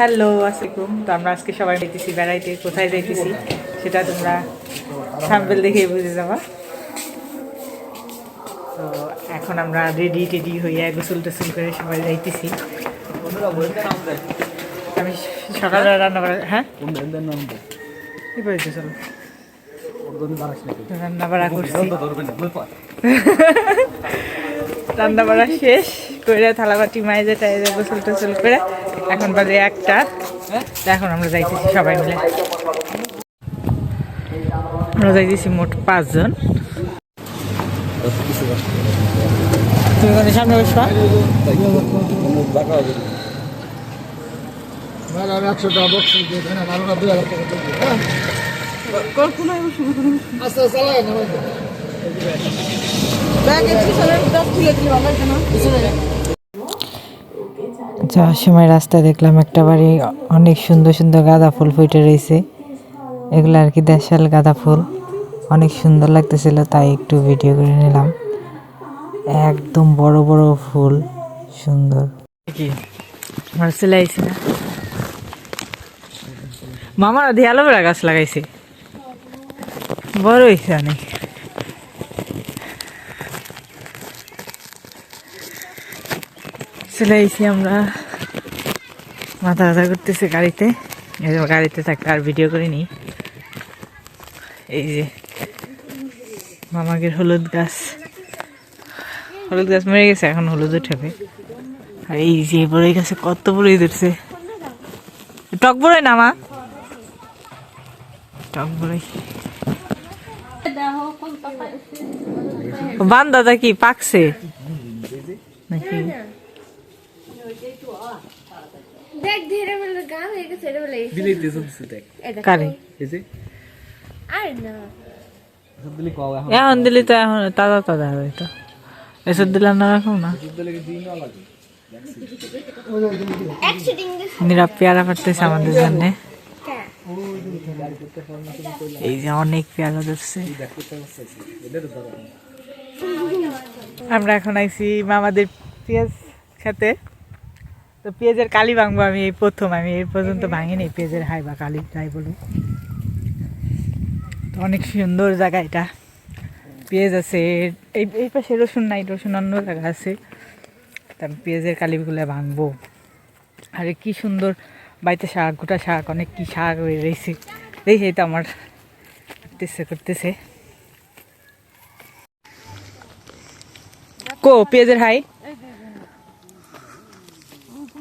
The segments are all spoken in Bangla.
হ্যালো আসসালামাইকুম তো আমরা আজকে সবাই যাইতেছি বেড়াইতে। কোথায় যাইতেছি সেটা তোমরা স্যাম্পেল দেখে বুঝে যাবা। তো এখন আমরা রেডি টেডি হইয়া গোসল টোসল করে সবাই যাইতেছি। আমি সকালে রান্না করা হ্যাঁ? কি করেছ চলো। রান্না বাড়া করছি। রান্না বাড়া শেষ করে থালাবাটি মাইজে টাইজে গোসল টোসল করে এখন বাজে একটা। এখন আমরা যাইতেছি সবাই মিলে। আমরা যাইতেছি মোট পাঁচজন। তুমি কোন সামনে বসবা? আস্তে আস্তে চালাই না। যাওয়ার সময় রাস্তায় দেখলাম, একটা বাড়ি, অনেক সুন্দর সুন্দর গাঁদা ফুল ফুটে রয়েছে। এগুলো আর কি দেশাল গাঁদা ফুল। অনেক সুন্দর লাগতেছিল, তাই একটু ভিডিও করে নিলাম। একদম বড় বড় ফুল, সুন্দর। মামার দিয়ে অ্যালোভেরা গাছ লাগাইছে। বড় হয়েছে অনেক। চলে আইসি আমরা। মাথা ব্যথা করতেছে গাড়িতে। গাড়িতে থাকতে আর ভিডিও করিনি। এই যে মামাগের হলুদ গাছ। হলুদ গাছ মরে গেছে, এখন হলুদ উঠেবে আর এই যে বড়ই গাছে কত বড়ই ধরছে টক বড়ই না, মা? টক বড়ই। দাদা কি পাকছে? নাকি? দেখ ধীরে বলে গান হয়ে এটা বলে চলছে দেখ। এটা কারে? এই যে। আর না। সব দিলে কও এখন এখন দিলি তো এখন তাজা তাজা হবে তো। এসব দিলাম না রাখো না। দিলে নিরা পেয়ারা পারতেছে আমাদের জন্য। এই যে অনেক পেয়ারা ধরছে। আমরা এখন আইছি মামাদের পেঁয়াজ খেতে। তো পেঁয়াজের কালি ভাঙবো আমি এই প্রথম আমি এই পর্যন্ত ভাঙিনি পেঁয়াজের হাই বা কালি যাই বলুন তো অনেক সুন্দর জায়গা এটা। পেঁয়াজ আছে এই এই পাশে রসুন নাই রসুন অন্য জায়গা আছে। তা আমি পেঁয়াজের কালিগুলো ভাঙবো। আরে কি সুন্দর বাড়িতে শাক গোটা শাক অনেক কি শাক রয়েছে। দেখে তো আমার করতেছে করতেছে। কো পেঁয়াজের হাই?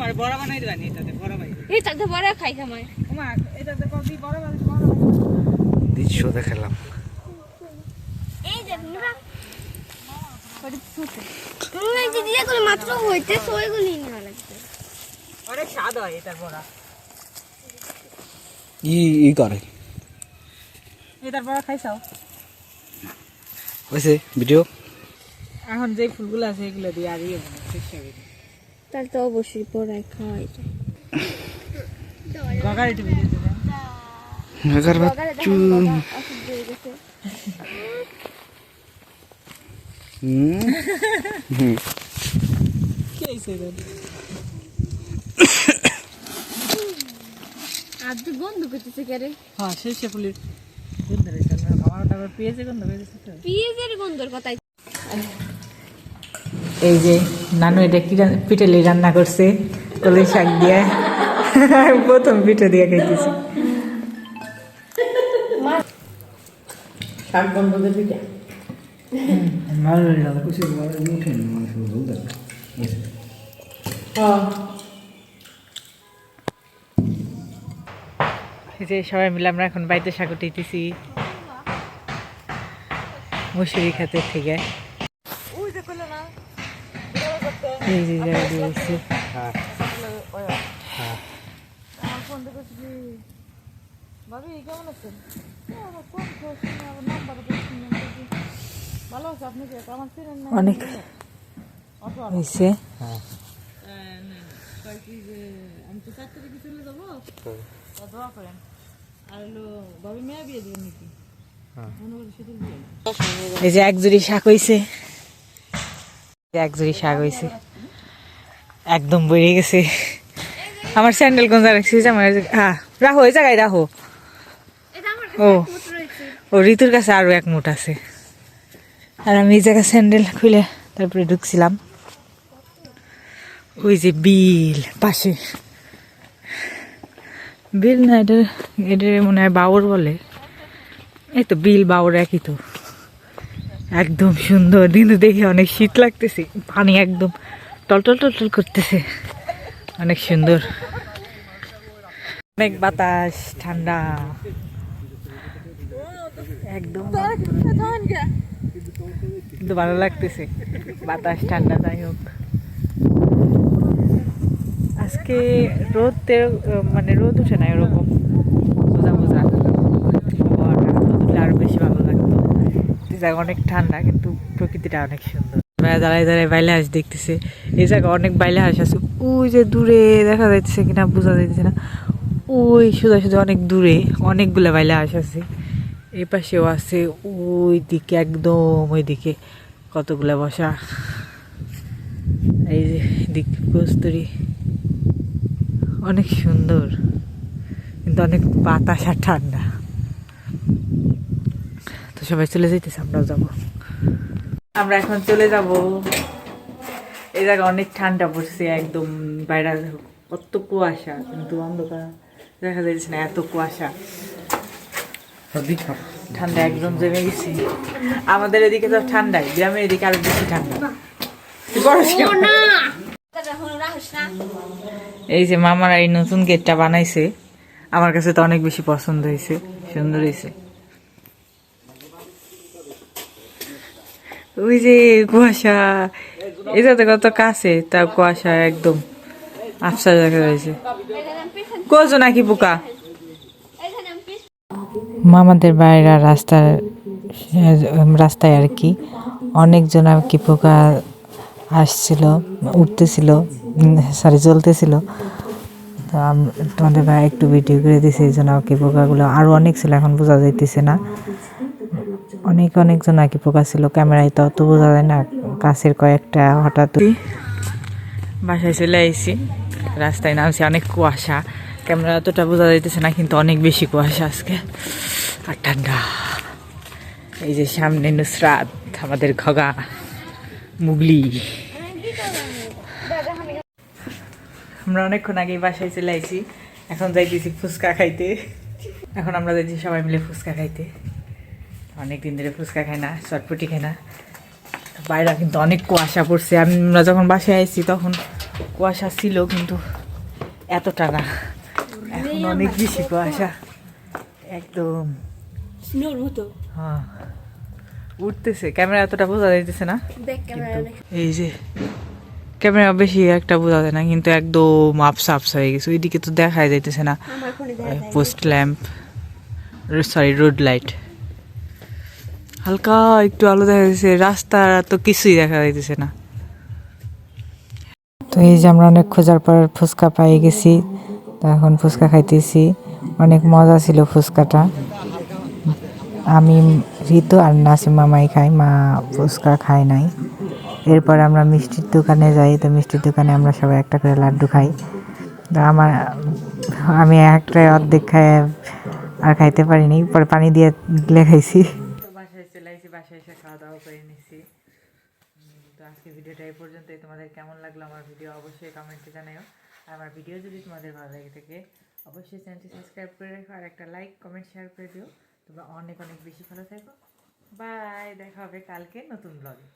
বানাই বড়া বানাই দৃশ্য দেখালাম। এই যে নুরা তুমি এই যে দিয়ে গুলো মাত্র হইতে ওইগুলি নেওয়া লাগবে। অনেক স্বাদ হয় এটার বড়া। ই ই করে। এটার বড়া খাইছাও হয়েছে ভিডিও এখন যে ফুলগুলো আছে এগুলো দিয়ে আর ইয়ে চেষ্টা করি তাহলে তো অবশ্যই পড়াই খাওয়াই যায় গগার একটু ভিডিও হয়ে হুম। কি হয়েছে এটা আর তুই গন্ধ করতেছে কেরে। হ্যাঁ সে ফুলের। গন্ধ রয়েছে আমার তারপর পেয়েছে গন্ধ পেয়েছে তো পিঁয়াজের গন্ধর কথাই এই যে নানু এটা কি পিঠেলি রান্না করছে কলই শাক দিয়ে। প্রথম পিঠে দিয়ে খাইতেছি। শাক বন্ধদের পিঠা। ভালো লাগে এই যে সবাই মিলে আমরা এখন বাড়িতে শাক উঠাইতেছি মুসুরি খাতের থেকে। যে জায়গা দিয়ে এসেছি। অনেক হয়েছে এই যে এক জুড়ি শাক হয়েছে এক জুড়ি শাক হয়েছে একদম বেড়ে গেছে। আমার স্যান্ডেল কোন জায়গায় রাখছি আমার হ্যাঁ রাখো ওই জায়গায় রাখো। ও ও ঋতুর কাছে আরও এক মুঠ আছে। আর আমি এই জায়গায় স্যান্ডেল খুলে তারপরে ঢুকছিলাম। ওই যে বিল, পাশে। বিল না, এটা এটা মনে হয় বাউর বলে। এই তো বিল বাউর একই তো। একদম সুন্দর, কিন্তু দেখে অনেক শীত লাগতেছে, পানি একদম টলটল টলটল করতেছে। অনেক সুন্দর। অনেক বাতাস, ঠান্ডা। একদম। কিন্তু ভালো লাগতেছে। বাতাস, ঠান্ডা, যাই হোক। আজকে রোদ মানে রোদ উঠে না এরকম। বোঝা বোঝা আবহাওয়াটা আরও বেশি ভালো লাগতো। এই জায়গা অনেক ঠান্ডা কিন্তু প্রকৃতিটা অনেক সুন্দর। ভাইয়া দাঁড়ায় দাঁড়ায় বাইলে হাঁস দেখতেছে। এই জায়গা অনেক বাইলে হাঁস আছে। ওই যে দূরে দেখা যাচ্ছে কিনা বোঝা যাচ্ছে না। ওই সোজা সোজা অনেক দূরে অনেকগুলো বাইলে হাঁস আছে। এই পাশেও আছে ওই দিকে একদম ওই দিকে কতগুলা বসা। এই যে দিক কস্তুরি অনেক সুন্দর কিন্তু অনেক বাতাস আর ঠান্ডা। তো সবাই চলে যেতেছে আমরাও যাব। আমরা এখন চলে যাব। এই জায়গা অনেক ঠান্ডা পড়ছে একদম বাইরে কত কুয়াশা কিন্তু অন্ধকার। দেখা যাচ্ছে না এত কুয়াশা। ঠান্ডা। একদম জমে গেছে। আমাদের এদিকে তো ঠান্ডাই গ্রামের এদিকে আরও বেশি ঠান্ডা। এই যে মামারা এই নতুন গেটটা বানাইছে, আমার কাছে তো অনেক বেশি পছন্দ হয়েছে, সুন্দর হয়েছে। ওই যে কুয়াশা, এটা তো কত কাছে তা কুয়াশা একদম আফসা দেখা রয়েছে কোজো নাকি পোকা মামাদের বাইরা রাস্তার, রাস্তায় আর কি, অনেকজন আর কি পোকা আসছিল, উঠতেছিল সরি জ্বলতেছিল। তো তোমাদের ভাই একটু ভিডিও করে দিছে, এই জন্য আর কি পোকাগুলো আরও অনেক ছিল, এখন বোঝা যাইতেছে না। অনেক অনেকজন আঁকি পোকা ছিল ক্যামেরায়, তো অত বোঝা যায় না, কাছের কয়েকটা হঠাৎ বাসায় চলে আইছি, রাস্তায় নামছি, অনেক কুয়াশা। ক্যামেরা অতটা বোঝা যাইতেছে না, কিন্তু অনেক বেশি কুয়াশা আজকে। আর ঠান্ডা। এই যে সামনে নুসরাত, আমাদের খগা মুগলি। আমরা অনেকক্ষণ আগেই বাসায় চলে আইছি। এখন যাইতেছি ফুচকা খাইতে। এখন আমরা যাইছি সবাই মিলে ফুচকা খাইতে। অনেক দিন ধরে ফুচকা খাই না চটপটি খাই না। বাইরে কিন্তু অনেক কুয়াশা পড়ছে। আমরা যখন বাসায় আইছি তখন কুয়াশা ছিল কিন্তু এতটা না। এখন অনেক বেশি কুয়াশা। একদম। হ্যাঁ। উঠতেছে। ক্যামেরা এতটা বোঝা যাইতেছে না। এই যে ক্যামেরা বেশি একটা বোঝা যায় না কিন্তু একদম আপসা আপসা হয়ে গেছে ওইদিকে তো দেখাই যাইতেছে না। Post lamp sorry road light হালকা একটু আলো দেখা যাচ্ছে রাস্তা তো কিছুই দেখা যাইতেছে না। তো এই যে আমরা অনেক খোঁজার পর ফুচকা পাই গেছি তো এখন ফুচকা খাইতেছি। অনেক মজা ছিল ফুচকাটা। আমি ঋতু আর নাসিম মামাই খাই মা ফুচকা খায় নাই। এরপর আমরা মিষ্টির দোকানে যাই, তো মিষ্টির দোকানে আমরা সবাই একটা করে লাড্ডু খাই। তো আমার, আমি একটা অর্ধেক খাই আর খাইতে পারিনি, পরে পানি দিয়ে গিলে খাইছি। বাসায় চলে আসি বাসায় এসে খাওয়া দাওয়া করে নিছি। তো আজকে ভিডিওটা এই পর্যন্তই। তোমাদের কেমন লাগল আমার ভিডিও অবশ্যই কমেন্টে জানাও। আর আমার ভিডিও যদি তোমাদের ভালো লাগে থাকে, অবশ্যই চ্যানেলটি সাবস্ক্রাইব করে রেখো, আর একটা লাইক কমেন্ট শেয়ার করে দিও। তোমরা অনেক অনেক বেশি ভালো থাকো। বাই দেখা হবে কালকে নতুন ব্লগে